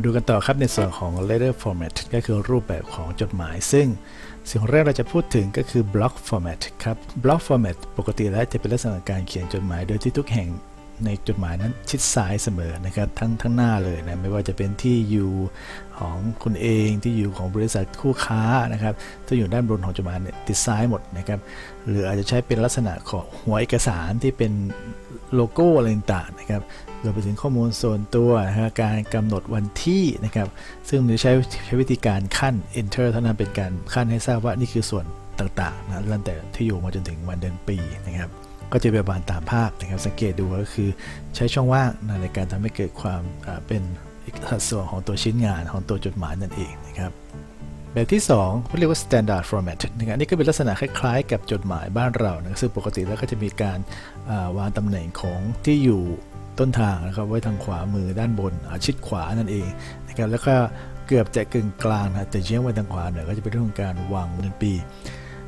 มาดูกันต่อครับในส่วนของ letter format ก็คือรูปแบบของจดหมาย ซึ่งสิ่งแรกเราจะพูดถึงก็คือ block format ครับ block format ปกติแล้วจะเป็นลักษณะการเขียนจดหมายโดยที่ทุกแห่ง ในจดหมายนั้นชิดซ้ายเสมอนะครับทั้งทั้งหน้าเลยนะไม่ว่าจะเป็นที่อยู่ของคุณเองที่อยู่ของบริษัทคู่ค้านะครับที่อยู่ด้านบนของจดหมายเนี่ยติดซ้ายหมดนะครับหรืออาจจะใช้เป็นลักษณะของหัวเอกสารที่เป็นโลโก้อะไรต่างๆนะครับรวมไปถึงข้อมูลส่วนตัวนะครับการกำหนดวันที่นะครับ ซึ่งมันจะใช้ใช้วิธีการขั้น enter เท่านั้นเป็นการขั้นให้ทราบว่านี่คือส่วนต่างๆนะตั้งแต่ที่อยู่มาจนถึงวันเดือนปีนะครับ ก็จะเป็นประมาณตามภาพนะครับสังเกตดูก็คือใช้ช่องว่างในการทำให้เกิดความเป็นสัดส่วนของตัวชิ้นงานของตัวจดหมายนั่นเองนะครับแบบที่2เขาเรียกว่า standard format นะครับนี่ก็เป็นลักษณะคล้ายๆ กับจดหมายบ้านเรานะซึ่งปกติแล้วก็จะมีการวางตำแหน่งของที่อยู่ต้นทางนะครับไว้ทางขวามือด้านบนอาชิดขวานั่นเองนะครับแล้วก็เกือบจะกึ่งกลางนะแต่เฉียงไปทางขวาเนี่ยก็จะเป็นเรื่องของการวางเดือนปี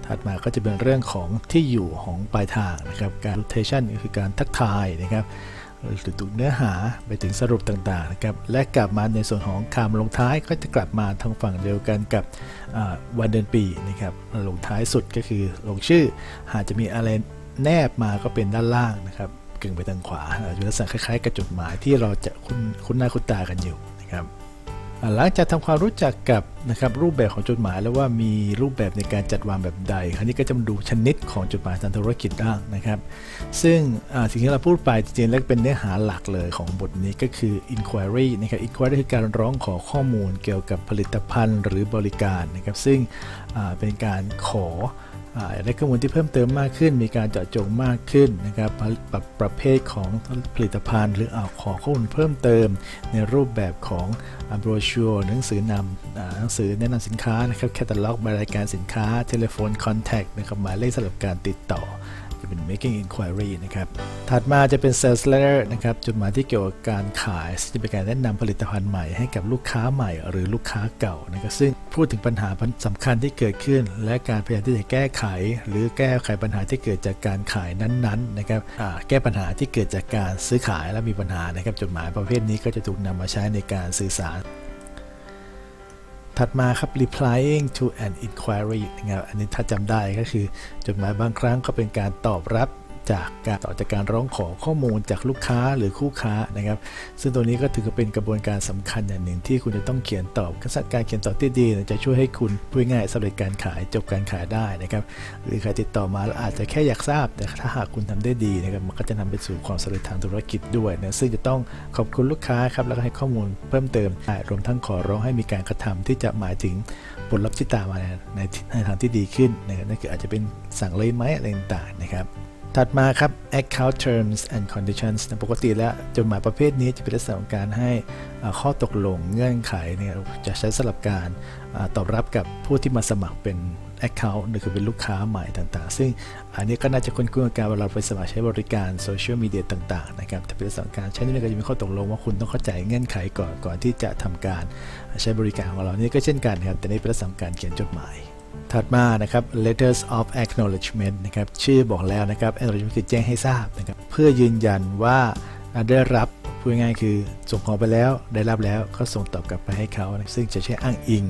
ถัดมาก็จะเป็นเรื่องของที่อยู่ของปลายทางนะครับ การ rotation ก็คือการทักทายนะครับหรือตุกเนื้อหาไปถึงสรุปต่างๆนะครับ และกลับมาในส่วนของคำลงท้ายก็จะกลับมาทางฝั่งเดียวกันกับวันเดือนปีนะครับลงท้ายสุดก็คือลงชื่อ หากจะมีอะไรแนบมาก็เป็นด้านล่างนะครับกึ่งไปทางขวาอาจจะเป็นลักษณะคล้ายๆกับจดหมายที่เราจะคุ้นหน้าคุ้นตากันอยู่นะครับ หลังจากทำความรู้จักกับนะครับรูปแบบของจดหมายแล้วว่ามีรูปแบบในการจัดวางแบบใด คราวนี้ก็จะมาดูชนิดของจดหมายทางธุรกิจบ้างนะครับ ซึ่งสิ่งที่เราพูดไปจริงๆแล้วเป็นเนื้อหาหลักเลยของบทนี้ก็คือ inquiry นะครับ inquiry คือการร้องขอข้อมูลเกี่ยวกับผลิตภัณฑ์หรือบริการนะครับ ซึ่งเป็นการขอ อยากได้ข้อมูลที่เพิ่มเติมมากขึ้น มีการเจาะจงมากขึ้นนะครับปรับประเภทของผลิตภัณฑ์ หรือเอาขอข้อมูลเพิ่มเติม ในรูปแบบของบรชัวหนังสือนำหนังสือแนะนำสินค้านะครับแคตตาล็อกรายการสินค้าเทเลโฟนคอนแทคนะครับหมายเลขสำหรับการติดต่อ จะเป็น making inquiry นะครับ ถัดมาจะเป็น sales letter นะครับ จดหมายที่เกี่ยวกับการขายจะเป็นการแนะนำผลิตภัณฑ์ใหม่ให้กับลูกค้าใหม่ หรือลูกค้าเก่านะครับซึ่งพูดถึงปัญหาสำคัญที่เกิดขึ้น และการพยายามที่จะแก้ไข หรือแก้ไขปัญหาที่เกิดจากการขายนั้นๆนะครับแก้ปัญหาที่เกิดจากการซื้อขายและมีปัญหานะครับจดหมายประเภทนี้ก็จะถูกนำมาใช้ในการสื่อสาร ถัดมาครับ replying to an inquiry นะครับอันนี้ถ้าจำได้ก็คือ จดหมายบางครั้งก็เป็นการตอบรับ จากการต่อจากการร้องขอข้อมูลจากลูกค้าหรือคู่ค้านะครับ ซึ่งตัวนี้ก็ถือเป็นกระบวนการสำคัญอย่างหนึ่งที่คุณจะต้องเขียนตอบการเขียนตอบที่ดีจะช่วยให้คุณพูดง่ายๆสำเร็จการขายจบการขายได้นะครับ หรือใครติดต่อมาแล้วอาจจะแค่อยากทราบ แต่ถ้าหากคุณทำได้ดีนะครับมันก็จะนำไปสู่ความสำเร็จทางธุรกิจด้วยนะซึ่งจะต้องขอบคุณลูกค้าครับแล้วก็ให้ข้อมูลเพิ่มเติมรวมทั้งขอร้องให้มีการกระทำที่จะหมายถึงผลลัพธ์ที่ตามมาในในในทางที่ดีขึ้นนะครับนั่นคืออาจจะเป็นสั่งเลยไหมอะไรต่างๆนะครับ ถัดมาครับ account terms and conditions นะปกติแล้วจดหมายประเภทนี้จะเป็นลักษณะของการให้ข้อตกลงเงื่อนไขเนี่ยจะใช้สำหรับการอตอบรับกับผู้ที่มาสมัครเป็น account หรือคือเป็นลูกค้าใหม่ต่างๆ ซึ่งอันนี้ก็น่าจะคุ้นๆกับการเวลาเราไปสมัครใช้บริการโซเชียลมีเดียต่างๆนะครับแต่เป็นลักษณะของการใช้นี่ก็จะมีข้อตกลงว่าคุณต้องเข้าใจเงื่อนไขก่อนก่อนที่จะทำการใช้บริการของเรานี่ก็เช่นกันครับแต่นี่เป็นลักษณะของการเขียนจดหมาย ถัดมานะครับ letters of acknowledgement นะครับชื่อบอกแล้วนะครับ acknowledgement คือแจ้งให้ทราบนะครับเพื่อยืนยันว่าได้รับพูดง่ายคือส่งของไปแล้วได้รับแล้วก็ส่งตอบกลับไปให้เขานะซึ่งจะใช้อ้างอิง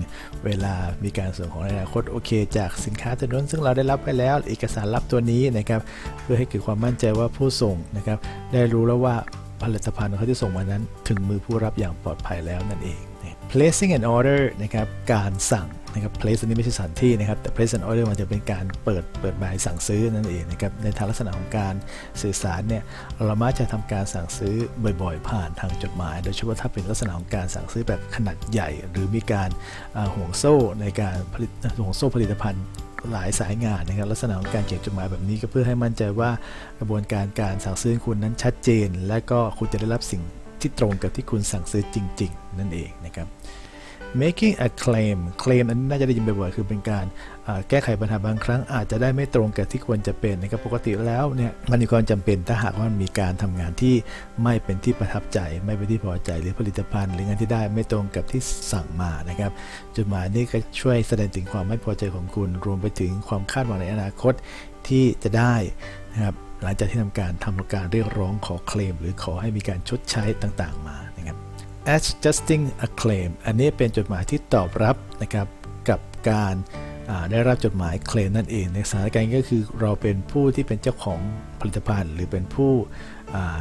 เวลามีการส่งของในอนาคตโอเค จากสินค้าตัวนู้นซึ่งเราได้รับไปแล้วเอกสารรับตัวนี้นะครับเพื่อให้เกิดความมั่นใจว่าผู้ส่งนะครับได้รู้แล้วว่าผลิตภัณฑ์ของเขาที่ส่งมานั้น ถึงมือผู้รับอย่างปลอดภัยแล้วนั่นเอง placing an order นะครับการสั่งนะครับ place อันนี้ไม่ใช่สถานที่นะครับแต่ place an order มันจะเป็นการเปิดเปิดใบสั่งซื้อนั่นเองนะครับในทางลักษณะของการสื่อสารเนี่ยเรามักจะทำการสั่งซื้อบ่อยๆ ผ่านทางจดหมาย โดยเฉพาะถ้าเป็นลักษณะของการสั่งซื้อแบบขนาดใหญ่ หรือมีการห่วงโซ่ในการผลิตห่วงโซ่ผลิตภัณฑ์หลายสายงานนะครับลักษณะของการเขียนจดหมายแบบนี้ก็เพื่อให้มั่นใจว่ากระบวนการการสั่งซื้อของคุณนั้นชัดเจน และก็คุณจะได้รับสิ่ง ที่ตรงกับที่คุณสั่งซื้อจริง ๆ นั่นเองนะครับ making a claim claim อันนี้น่าจะได้ยินบ่อยๆคือเป็นการแก้ไขปัญหาบางครั้ง อาจจะได้ไม่ตรงกับที่ควรจะเป็นนะครับปกติแล้วเนี่ยมันมีความจำเป็นถ้าหากว่ามันมีการทำงานที่ไม่เป็นที่ประทับใจ ไม่เป็นที่พอใจหรือผลิตภัณฑ์ หรืองานที่ได้ไม่ตรงกับที่สั่งมานะครับจดหมายนี้ก็ช่วยแสดงถึงความไม่พอใจของคุณ รวมไปถึงความคาดหวังในอนาคตที่จะได้นะครับ หลังจากที่ทำการทำการเรียกร้องขอเคลม หรือขอให้มีการชดใช้ต่างๆ มานะครับ adjusting a claim อันนี้เป็นจดหมายที่ตอบรับนะครับกับการได้รับจดหมายเคลมนั่นเองในสถานการณ์ก็คือเราเป็นผู้ที่เป็นเจ้าของผลิตภัณฑ์ หรือเป็นผู้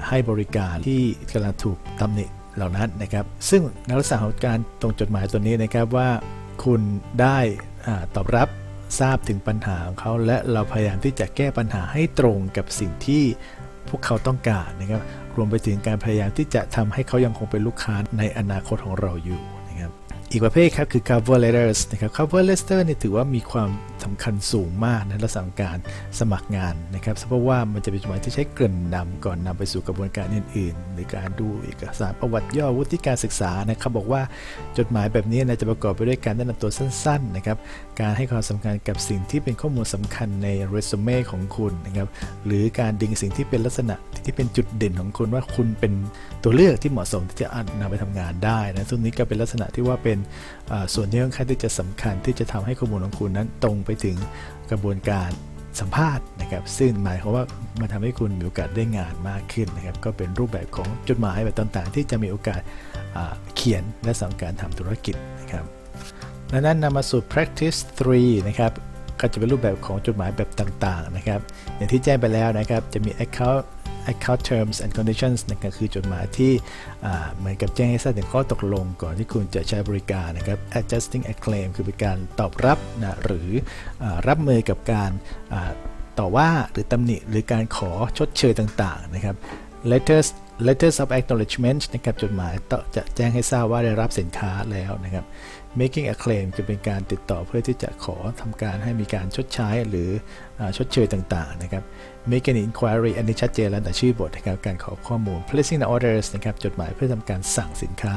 ให้บริการที่กำลังถูกตำหนิเหล่านั้นนะครับ ซึ่งในลักษณะของการตรงจดหมายตัวนี้นะครับว่าคุณได้อตอบรับ ทราบถึงปัญหาของเขาและเราพยายามที่จะแก้ปัญหาให้ตรงกับสิ่งที่พวกเขาต้องการนะครับรวมไปถึงการพยายามที่จะทำให้เขายังคงเป็นลูกค้าในอนาคตของเราอยู่ อีกประเภทครับคือ cover letters นะครับ cover letter เนี่ยถือว่ามีความสำคัญสูงมากในลักษณะของการสมัครงานนะครับเพราะว่ามันจะเป็นจดหมายที่ใช้เกริ่นนำก่อนนำไปสู่กระบวนการอื่นๆในการดูเอกสารประวัติย่อวุฒิการศึกษานะครับบอกว่าจดหมายแบบนี้นะจะประกอบไปด้วยการแนะนำตัวสั้นๆนะครับการให้ความสำคัญกับสิ่งที่เป็นข้อมูลสำคัญในเรซูเม่ของคุณนะครับหรือการดึงสิ่งที่เป็นลักษณะที่เป็นจุดเด่นของคุณว่าคุณเป็น ตัวเลือกที่เหมาะสมที่จะเอาไปทำงานได้นะซึ่งนี้ก็เป็นลักษณะที่ว่าเป็นส่วนที่ค่อนข้างที่จะสำคัญที่จะทำให้ข้อมูลของคุณนั้นตรงไปถึงกระบวนการสัมภาษณ์นะครับซึ่งหมายความว่ามันทำให้คุณมีโอกาสได้งานมากขึ้นนะครับก็เป็นรูปแบบของจดหมายแบบต่างๆ ที่จะมีโอกาสเขียนและสำหรับการทำธุรกิจนะครับดังนั้นนำมาสู่ practice 3 นะครับก็จะเป็นรูปแบบของจดหมายแบบต่างๆนะครับอย่างที่แจ้งไปแล้วนะครับจะมี account account terms and conditions นะครับ คือจดหมายที่เหมือนกับแจ้งให้ทราบถึงข้อตกลงก่อนที่คุณจะใช้บริการนะครับ adjusting a claim คือเป็นการตอบรับนะหรืออรับมือกับการต่อว่าหรือตำหนิหรือการขอชดเชยต่างๆนะครับ letters letters of acknowledgement นะครับจดหมายจะแจ้งให้ทราบว่าได้รับสินค้าแล้วนะครับ making a claim จะเป็นการติดต่อเพื่อที่จะขอทำการให้มีการชดใช้หรืออชดเชยต่างๆนะครับ make an inquiry อันนี้ชัดเจนแล้วแต่ชื่อบทนะครับการขอข้อมูล placing the orders นะครับจดหมายเพื่อทำการสั่งสินค้า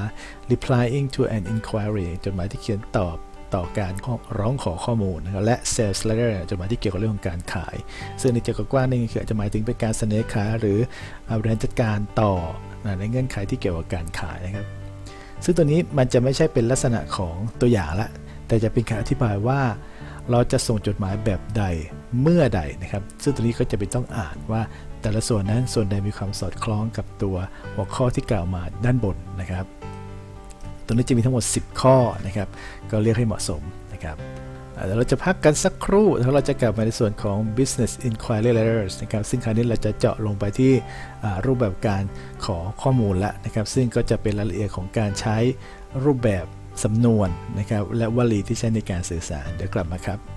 replying to an inquiry จดหมายที่เขียนตอบ ต่อการร้องขอข้อมูลนะครับและ sales letter จดหมายที่เกี่ยวกับเรื่องของการขาย ซึ่งในใจกว้างนี่คืออาจจะหมายถึงเป็นการเสนอขายหรือเอาบริหารจัดการต่อในเงื่อนไขที่เกี่ยวกับการขายนะครับ ซึ่งตัวนี้มันจะไม่ใช่เป็นลักษณะของตัวอย่างละ แต่จะเป็นการอธิบายว่า เราจะส่งจดหมายแบบใดเมื่อใดนะครับ ซึ่งตัวนี้ก็จะเป็นต้องอ่านว่าแต่ละส่วนนั้นส่วนใดมีความสอดคล้องกับตัวหัวข้อที่กล่าวมาด้านบนนะครับ ตัวนี้จะมีทั้งหมด 10 ข้อนะครับ ก็เรียกให้เหมาะสมนะครับเดี๋ยวเราจะพักกันสักครู่แล้วเราจะกลับมาในส่วนของ business inquiry letters นะครับ ซึ่งคราวนี้เราจะเจาะลงไปที่รูปแบบการขอข้อมูลละนะครับ ซึ่งก็จะเป็นรายละเอียดของการใช้รูปแบบสำนวนนะครับ และวลีที่ใช้ในการสื่อสาร เดี๋ยวกลับมาครับ